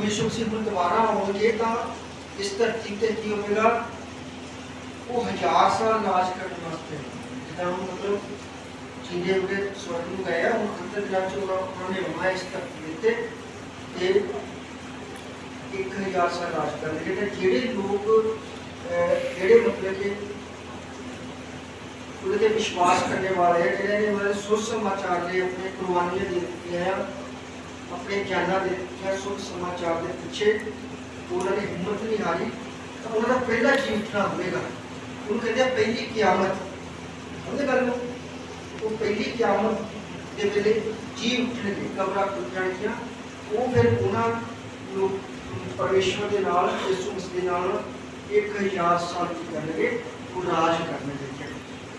ਪ੍ਰਭੂ ਯਿਸੂ ਮਸੀਹ ਨੂੰ ਦੁਬਾਰਾ ਆਉਣਗੇ ਤਾਂ ਇਸ ਧਰਤੀ ਤੇ ਕੀ ਹੋਵੇਗਾ ਉਹ ਹਜ਼ਾਰ ਸਾਲ ਰਾਜ ਕਰਨ ਵਾਸਤੇ ਜਿੱਦਾਂ ਹੁਣ ਮਤਲਬ ਚੀਨੇ ਉਹਦੇ ਸਵਰਗ ਨੂੰ ਗਏ ਆ ਹੁਣ ਅੰਦਰ ਦਿਨਾਂ ਚ ਉਹਨਾਂ ਉਹਨਾਂ ਨੇ ਆਉਣਾ ਇਸ ਧਰਤੀ ਤੇ ਤੇ ਇੱਕ ਹਜ਼ਾਰ ਸਾਲ ਰਾਜ ਕਰਨਗੇ ਤੇ ਜਿਹੜੇ ਲੋਕ ਅਹ, ਜਿਹੜੇ ਮਤਲਬ ਕਿ ਉਹਦੇ ਤੇ ਵਿਸ਼ਵਾਸ ਕਰਨੇ ਵਾਲੇ ਆ ਜਿਹੜੇ ਨੇ ਮਤਲਬ ਸੁਸਮਾਚਾਰ ਦੇ ਆਪਣੇ ਕੁਰਬਾਨੀਆਂ ਦੇ ਦਿੱਤੀਆਂ ਆ ਆਪਣੇ ਜਾਨਾਂ ਦੇ ਦਿੱਤੀਆਂ ਸੁਖ ਸਮਾਚਾਰ ਦੇ ਪਿੱਛੇ ਉਹਨਾਂ ਨੇ ਹਿੰਮਤ ਨਹੀਂ ਹਾਰੀ, ਤਾਂ ਉਹਨਾਂ ਦਾ ਪਹਿਲਾ ਜੀ ਹੋਵੇਗਾ, ਉਹਨੂੰ ਕਹਿੰਦੇ ਆ ਪਹਿਲੀ ਕਿਆਮਤ। ਸਮਝੇ ਗੱਲ ਨੂੰ? ਉਹ ਪਹਿਲੀ ਕਿਆਮਤ ਦੇ ਵੇਲੇ ਜੀ ਉੱਠਣਗੇ, ਕਬਰਾਂ ਖੁੱਲ ਜਾਣਗੀਆਂ ਉਹ ਫਿਰ ਉਹਨਾਂ ਨੂੰ ਪਰਮੇਸ਼ਵਰ ਦੇ ਨਾਲ, ਯਿਸੂ ਮਸੀਹ ਦੇ ਨਾਲ 1000 ਸਾਲ ਕੀ ਕਰਨਗੇ ਉਹ ਰਾਜ ਕਰਨਗੇ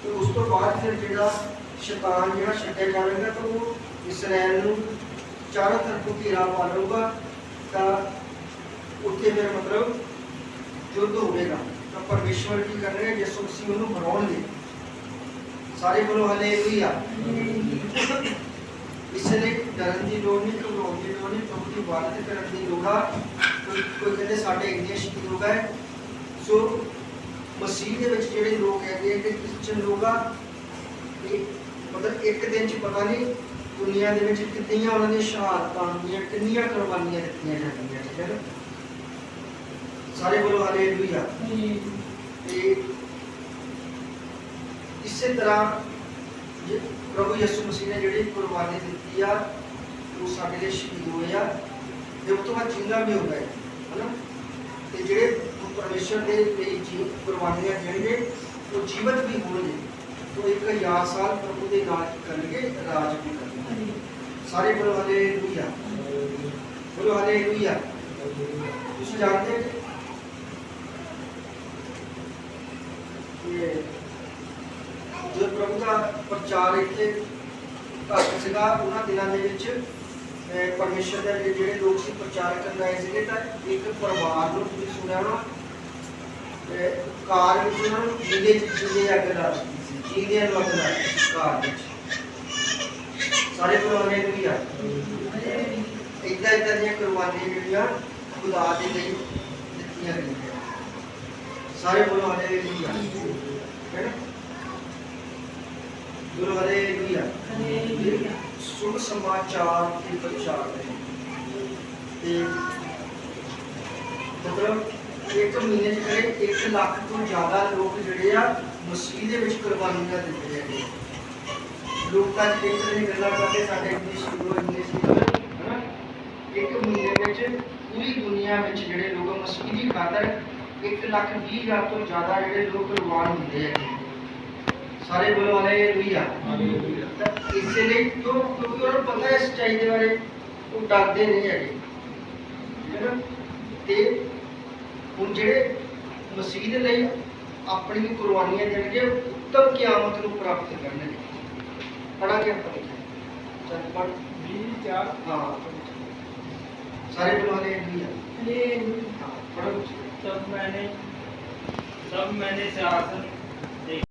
ਤੇ ਉਸ ਤੋਂ ਬਾਅਦ ਫਿਰ ਜਿਹੜਾ ਸ਼ੈਤਾਨ ਜਿਹੜਾ ਛੱਡਿਆ ਜਾਵੇਗਾ, ਤਾਂ ਉਹ ਇਸਰਾਇਲ ਨੂੰ ਚਾਰੋਂ ਤਰਫੋਂ ਘੇਰਾ ਪਾ ਲਊਗਾ, ਤਾਂ ਉੱਥੇ ਫਿਰ ਮਤਲਬ ਯੁੱਧ ਹੋਵੇਗਾ। ਤਾਂ ਪਰਮੇਸ਼ਵਰ ਕੀ ਕਰਨਗੇ ਯਿਸੂ ਮਸੀਹ ਉਹਨੂੰ ਹਰਾਉਣਗੇ ਸਾਰੇ ਬੋਲੋ ਹਾਲੇਲੂਇਆ ਇਸ ਲਈ ਡਰਨ ਦੀ ਲੋੜ ਨਹੀਂ, ਘਬਰਾਉਣ ਦੀ ਲੋੜ ਨਹੀਂ, ਪ੍ਰਭੂ ਦੀ ਇਬਾਦਤ ਕਰਨ ਦੀ ਲੋੜ ਆ। ਕੋਈ ਕੋਈ ਕਹਿੰਦੇ ਸਾਡੇ ਇੰਨੇ ਲੋਕ ਹੈ ਸੋ ਮਸੀਹ ਦੇ ਵਿੱਚ ਜਿਹੜੇ ਲੋਕ ਹੈਗੇ ਤੇ ਕ੍ਰਿਸਚਨ ਲੋਕ ਆ ਮਤਲਬ ਇੱਕ ਦਿਨ ਚ ਪਤਾ ਨਹੀਂ ਦੁਨੀਆ ਦੇ ਵਿੱਚ ਕਿੰਨੀਆਂ ਉਹਨਾਂ ਦੀਆਂ ਸ਼ਹਾਦਤਾਂ ਦੀਆਂ ਕਿੰਨੀਆਂ ਕੁਰਬਾਨੀਆਂ ਦਿੱਤੀਆਂ ਜਾਂਦੀਆਂ, ਠੀਕ ਹੈ ਨਾ? ਸਾਰੇ ਬੋਲੋ ਹਾਲੇਲੂਇਆ ਤੇ ਇਸੇ ਤਰ੍ਹਾਂ ਪ੍ਰਭੂ ਯਿਸੂ ਮਸੀਹ ਨੇ ਜਿਹੜੀ ਕੁਰਬਾਨੀ ਦਿੱਤੀ ਆ, ਉਹ ਸਾਡੇ ਲਈ ਸ਼ਹੀਦ ਹੋਏ ਆ, ਤੇ ਉਸ ਤੋਂ ਬਾਅਦ ਜਿੰਦਾ ਵੀ ਹੋ ਗਏ ਹਨਾ? ਤੇ ਜਿਹੜੇ ਪਰਮੇਸ਼ਰ ਦੇ ਲਈ ਜੀ ਕੁਰਬਾਨੀਆਂ ਦੇਣਗੇ, ਉਹ ਜੀਵਤ ਵੀ ਹੋਣਗੇ। ਤੋਂ ਇੱਕ ਹਜ਼ਾਰ ਸਾਲ ਪ੍ਰਭੂ ਦੇ ਨਾਲ ਕਰਨਗੇ ਰਾਜ ਵੀ ਕਰਨਗੇ। ਸਾਰੇ ਬੋਲੋ ਹਾਲੇਲੂਇਆ ਬੋਲੋ ਹਾਲੇਲੂਇਆ ਤੁਸੀਂ ਜਾਣਦੇ ਹੋ? ਜੋ ਪ੍ਰਭੂ ਦਾ ਪ੍ਰਚਾਰ ਇੱਥੇ ਘੱਟ ਸੀਗਾ, ਉਹਨਾਂ ਦਿਨਾਂ ਦੇ ਵਿੱਚ ਪਰਮੇਸ਼ਰ ਦੇ ਜਿਹੜੇ ਲੋਕ ਸੀ ਪ੍ਰਚਾਰ ਕਰਨ ਆਏ ਸੀਗੇ, ਤਾਂ ਇੱਕ ਪਰਿਵਾਰ ਨੂੰ ਤੁਸੀਂ ਸੁਣਿਆ ਹੋਣਾ ਕਾਰ ਵਿੱਚ ਉਹਨਾਂ ਨੂੰ ਜੀਦੇ ਜੀਦੇ ਅੱਗ ਲਾ ਦਿੱਤੀ ਸੀ ਜੀਦੇ ਨੂੰ ਅੱਗ ਲਾ ਦਿੱਤੀ ਕਾਰ ਵਿੱਚ। ਸਾਰੇ ਬੋਲਣੇ ਵੀ ਆ ਇਦਾਂ ਇਦਾਂ ਦੀਆਂ ਕੁਰਬਾਨੀਆਂ ਜਿਹੜੀਆਂ ਖੁਦਾ ਦੇ ਲਈ ਦਿੱਤੀਆਂ ਗਈਆਂ ਸਾਰੇ ਬੋਲੋ ਹਾਲੇਲੂਇਆ ਹੈ ਨਾ ਗੁਰੂ ਹਾਲੇਲੂਇਆ ਸੁਭ ਸਮਾਚਾਰ ਦੇ ਪ੍ਰਚਾਰ ਦੇ ਤੇ ਮਤਲਬ ਇੱਕ ਮਹੀਨੇ ਚ ਕਰੇ 1 ਲੱਖ ਤੋਂ ਜ਼ਿਆਦਾ ਲੋਕ ਜਿਹੜੇ ਆ ਮਸੀਹ ਦੇ ਵਿੱਚ ਕੁਰਬਾਨੀਆਂ ਦਿੰਦੇ ਹੈਗੇ ਲੋਕਾਂ ਦੀ ਇੱਕ ਨਹੀਂ ਗੱਲਾਂ ਕਰਦੇ ਸਾਡੇ ਇੰਗਲਿਸ਼ ਗੁਰੂ ਇੰਗਲਿਸ਼ ਹਨਾ? ਇੱਕ ਮਹੀਨੇ ਵਿੱਚ ਪੂਰੀ ਦੁਨੀਆ ਵਿੱਚ ਜਿਹੜੇ ਲੋਕ ਮਸੀਹ ਦੀ ਖਾਤਰ 1 ਲੱਖ 20 ਹਜ਼ਾਰ ਤੋਂ ਜ਼ਿਆਦਾ ਜਿਹੜੇ ਲੋਕ ਕੁਰਬਾਨ ਹੁੰਦੇ ਹੈਗੇ ਸਾਰੇ ਬੋਲੋ ਹਾਲੇਲੂਇਆ ਤਾਂ ਇਸੇ ਲਈ ਕਿਉਂ ਕਿਉਂਕਿ ਉਹਨਾਂ ਨੂੰ ਪਤਾ ਹੈ ਸੱਚਾਈ ਦੇ ਬਾਰੇ ਉਹ ਡਰਦੇ ਨਹੀਂ ਹੈਗੇ। ਤੇ ਹੁਣ ਜਿਹੜੇ ਮਸੀਹ ਦੇ ਲਈ ਆਪਣੀ ਕੁਰਬਾਨੀਆਂ ਦੇਣਗੇ ਉੱਤਮ ਕਿਆਮਤ ਨੂੰ ਪ੍ਰਾਪਤ ਕਰਨਗੇ। ਪੜਾਂਗੇ ਆਪਾਂ ਚੱਲ ਪੜ ਹਾਂ ਸਾਰੇ ਬੋਲੋ ਹਾਲੇਲੂਇਆ ਹਾਂ ਪੜੋ तब मैंने तब मैंने सिंहासन